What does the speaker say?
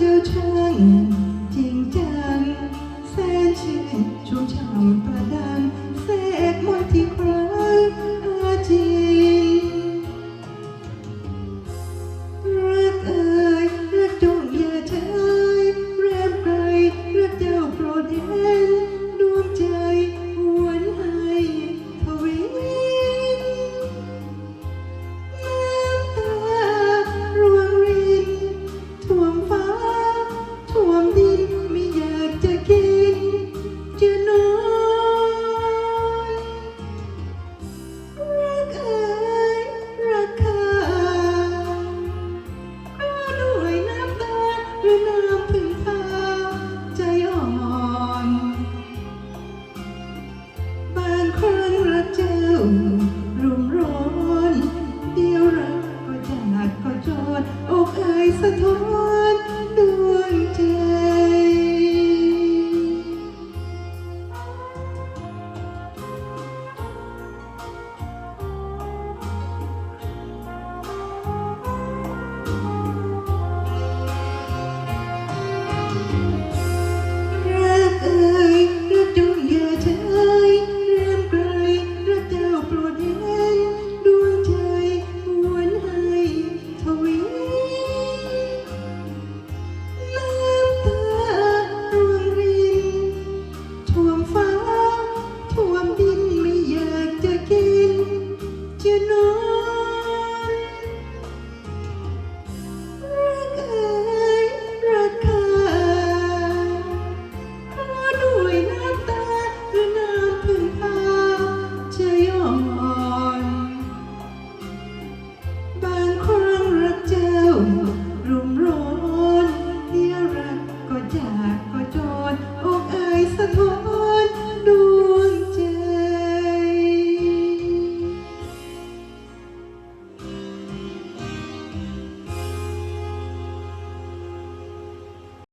เจ้าช่างจริงจังแสนชื่นชุ่มฉ่ำประดัง